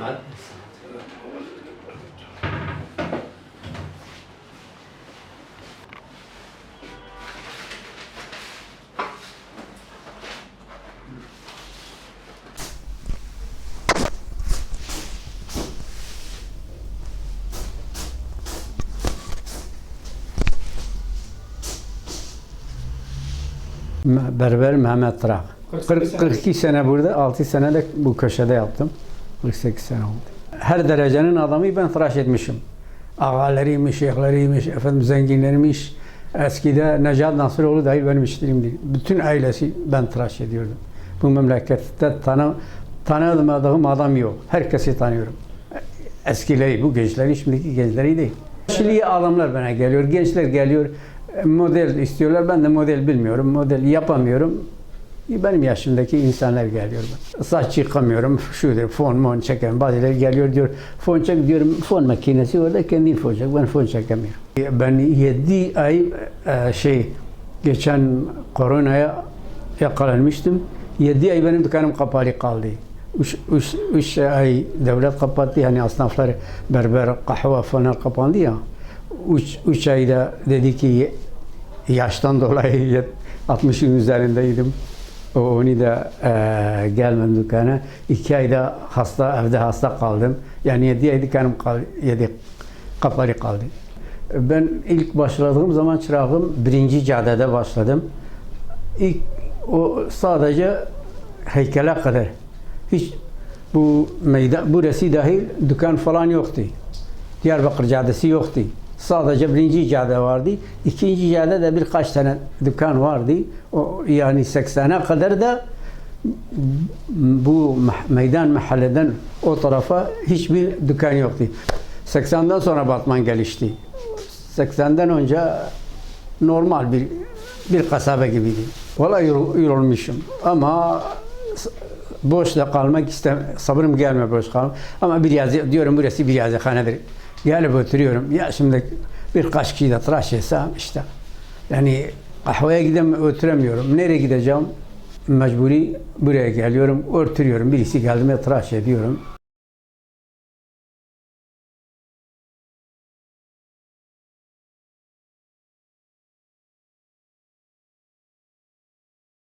Not Berber Mehmet. 48 40, 42 sene burada, 6 sene de bu köşede yaptım. 48 sene oldu. Her derecenin adamı ben tıraş etmişim. Ağalarıymış, şeyhleriymiş, efendim zenginleriymiş. Eskide Necat Nasıroğlu dahi benim işlerimdi. Bütün ailesi ben tıraş ediyordum. Bu memlekette tanı, tanımadığım adam yok. Herkesi tanıyorum. Eskileri, bu gençleri, şimdiki gençleri değil. Şimdi adamlar bana geliyor, gençler geliyor. Model istiyorlar, ben de model bilmiyorum, model yapamıyorum. Benim yaşımdaki insanlar geliyor. Saç yıkamıyorum, şudur, fon mon çeken. Bazıları geliyor diyor, fon çek diyorum, fon makinesi orada kendin fon çek, ben fon çekemiyorum. Ben 7 ay e, şey, geçen koronaya yakalanmıştım. 7 ay benim dükkanım kapalı kaldı. 3 ay devlet kapattı, hani esnaflar berber, kahve falan kapandı ya. 3 ayda dedi ki yaştan dolayı 60'ın üzerindeydim. O onu da e, gelmem dükkana. İki ayda hasta, evde hasta kaldım. Yani yedi ay dükkanım kaldı, yedi kapalı kaldı. Ben ilk başladığım zaman çırağım birinci caddede başladım. İlk o sadece heykele kadar. Hiç bu meydan, burası dahil dükkan falan yoktu. Diyarbakır Caddesi yoktu. Sadece birinci cadde vardı. İkinci cadde de birkaç tane dükkan vardı. O, yani 80'e kadar da bu meydan mahalleden o tarafa hiçbir dükkan yoktu. 80'den sonra Batman gelişti. 80'den önce normal bir bir kasaba gibiydi. Vallahi yorulmuşum ama boş da kalmak istem sabrım gelmiyor boş kalmak. Ama bir yazı diyorum burası bir yazıhanedir. Gelip oturuyorum. Ya şimdi birkaç kişi de tıraş etsem işte. Yani kahveye gidem oturamıyorum. Nereye gideceğim? Mecburi buraya geliyorum, oturuyorum. Birisi geldi mi tıraş ediyorum.